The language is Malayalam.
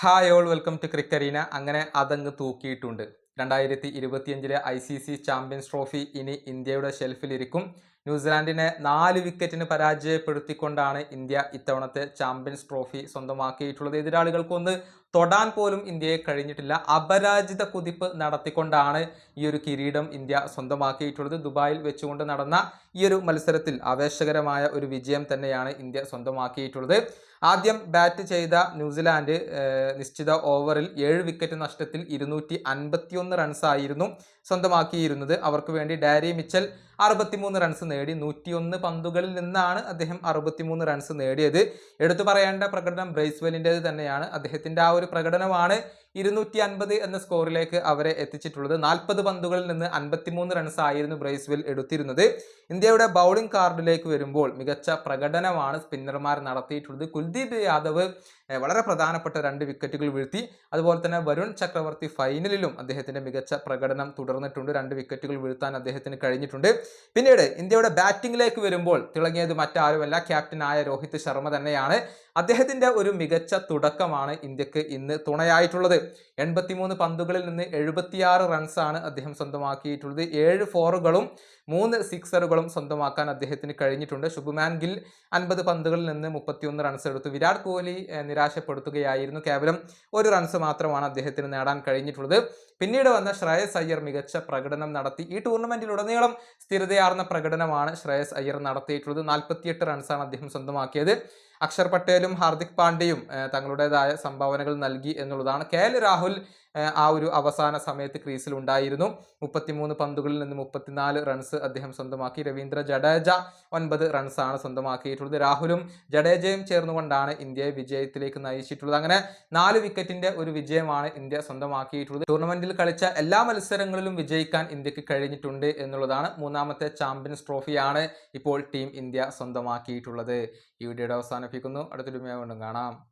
ഹായ് ഓൾ വെൽക്കം ടു ക്രിക്കറീന അങ്ങനെ അതങ്ങ് തൂക്കിയിട്ടുണ്ട്. രണ്ടായിരത്തി ഇരുപത്തിയഞ്ചിലെ I C C champions trophy ഇനി ഇന്ത്യയുടെ ഷെൽഫിലിരിക്കും ന്യൂസിലാൻഡിനെ നാല് വിക്കറ്റിന് പരാജയപ്പെടുത്തിക്കൊണ്ടാണ് ഇന്ത്യ ഇത്തവണത്തെ ചാമ്പ്യൻസ് ട്രോഫി സ്വന്തമാക്കിയിട്ടുള്ളത്. എതിരാളികൾക്കൊന്ന് തൊടാൻ പോലും ഇന്ത്യയെ കഴിഞ്ഞിട്ടില്ല. അപരാജിത കുതിപ്പ് നടത്തിക്കൊണ്ടാണ് ഈ ഒരു കിരീടം ഇന്ത്യ സ്വന്തമാക്കിയിട്ടുള്ളത്. ദുബായിൽ വെച്ചുകൊണ്ട് നടന്ന ഈ ഒരു മത്സരത്തിൽ ആവേശകരമായ ഒരു വിജയം തന്നെയാണ് ഇന്ത്യ സ്വന്തമാക്കിയിട്ടുള്ളത്. ആദ്യം ബാറ്റ് ചെയ്ത ന്യൂസിലാൻഡ് നിശ്ചിത ഓവറിൽ ഏഴ് വിക്കറ്റ് നഷ്ടത്തിൽ ഇരുന്നൂറ്റി അൻപത്തിയൊന്ന് റൺസായിരുന്നു സ്വന്തമാക്കിയിരുന്നത്. അവർക്ക് വേണ്ടി ഡാരി മിച്ചൽ അറുപത്തിമൂന്ന് റൺസ് നേടി. നൂറ്റിയൊന്ന് പന്തുകളിൽ നിന്നാണ് അദ്ദേഹം അറുപത്തിമൂന്ന് റൺസ് നേടിയത്. എടുത്തു പറയേണ്ട പ്രകടനം ബ്രേസ്വെലിന്റെത് തന്നെയാണ്. അദ്ദേഹത്തിന്റെ ആ ഒരു പ്രകടനമാണ് ഇരുന്നൂറ്റി അൻപത് എന്ന സ്കോറിലേക്ക് അവരെ എത്തിച്ചിട്ടുള്ളത്. നാൽപ്പത് പന്തുകളിൽ നിന്ന് അൻപത്തിമൂന്ന് റൺസ് ആയിരുന്നു ബ്രേസ്വെൽ എടുത്തിരുന്നത്. ഇന്ത്യയുടെ ബൗളിംഗ് കാർഡിലേക്ക് വരുമ്പോൾ മികച്ച പ്രകടനമാണ് സ്പിന്നർമാർ നടത്തിയിട്ടുള്ളത്. കുൽദീപ് യാദവ് വളരെ പ്രധാനപ്പെട്ട രണ്ട് വിക്കറ്റുകൾ വീഴ്ത്തി. അതുപോലെ തന്നെ വരുൺ ചക്രവർത്തി ഫൈനലിലും അദ്ദേഹത്തിന്റെ മികച്ച പ്രകടനം തുടർന്നിട്ടുണ്ട്. രണ്ട് വിക്കറ്റുകൾ വീഴ്ത്താൻ അദ്ദേഹത്തിന് കഴിഞ്ഞിട്ടുണ്ട്. പിന്നീട് ഇന്ത്യയുടെ ബാറ്റിംഗിലേക്ക് വരുമ്പോൾ തിളങ്ങിയത് മറ്റാരുമല്ല ക്യാപ്റ്റനായ രോഹിത് ശർമ്മ തന്നെയാണ്. അദ്ദേഹത്തിന്റെ ഒരു മികച്ച തുടക്കമാണ് ഇന്ത്യയ്ക്ക് ഇന്ന് തുണയായിട്ടുള്ളത്. എൺപത്തിമൂന്ന് പന്തുകളിൽ നിന്ന് എഴുപത്തിയാറ് റൺസാണ് അദ്ദേഹം സ്വന്തമാക്കിയിട്ടുള്ളത്. ഏഴ് ഫോറുകളും മൂന്ന് സിക്സറുകളും സ്വന്തമാക്കാൻ അദ്ദേഹത്തിന് കഴിഞ്ഞിട്ടുണ്ട്. ശുഭ്മാൻ ഗിൽ അൻപത് പന്തുകളിൽ നിന്ന് മുപ്പത്തിയൊന്ന് റൺസ് എടുത്തു. വിരാട് കോഹ്ലി നിരാശപ്പെടുത്തുകയായിരുന്നു. കേവലം ഒരു റൺസ് മാത്രമാണ് അദ്ദേഹത്തിന് നേടാൻ കഴിഞ്ഞിട്ടുള്ളത്. പിന്നീട് വന്ന ശ്രേയസ് അയ്യർ മികച്ച പ്രകടനം നടത്തി. ഈ ടൂർണമെന്റിലുടനീളം സ്ഥിരതയാർന്ന പ്രകടനമാണ് ശ്രേയസ് അയ്യർ നടത്തിയിട്ടുള്ളത്. നാൽപ്പത്തിയെട്ട് റൺസാണ് അദ്ദേഹം സ്വന്തമാക്കിയത്. അക്ഷർ പട്ടേലും ഹാർദിക് പാണ്ഡ്യയും തങ്ങളുടേതായ സംഭാവനകൾ നൽകി എന്നുള്ളതാണ്. കെ രാഹുൽ ആ ഒരു അവസാന സമയത്ത് ക്രീസിൽ ഉണ്ടായിരുന്നു. മുപ്പത്തിമൂന്ന് പന്തുകളിൽ നിന്ന് മുപ്പത്തിനാല് റൺസ് അദ്ദേഹം സ്വന്തമാക്കി. രവീന്ദ്ര ജഡേജ ഒൻപത് റൺസാണ് സ്വന്തമാക്കിയിട്ടുള്ളത്. രാഹുലും ജഡേജയും ചേർന്നുകൊണ്ടാണ് ഇന്ത്യയെ വിജയത്തിലേക്ക് നയിച്ചിട്ടുള്ളത്. അങ്ങനെ നാല് വിക്കറ്റിന്റെ ഒരു വിജയമാണ് ഇന്ത്യ സ്വന്തമാക്കിയിട്ടുള്ളത്. ടൂർണമെന്റിൽ കളിച്ച എല്ലാ മത്സരങ്ങളിലും വിജയിക്കാൻ ഇന്ത്യയ്ക്ക് കഴിഞ്ഞിട്ടുണ്ട് എന്നുള്ളതാണ് മൂന്നാമത്തെ ചാമ്പ്യൻസ് ട്രോഫിയാണ് ഇപ്പോൾ ടീം ഇന്ത്യ സ്വന്തമാക്കിയിട്ടുള്ളത്. ഈ വീഡിയോയുടെ അവസാനിപ്പിക്കുന്നു അടുത്തൊരു വീണ്ടും കാണാം.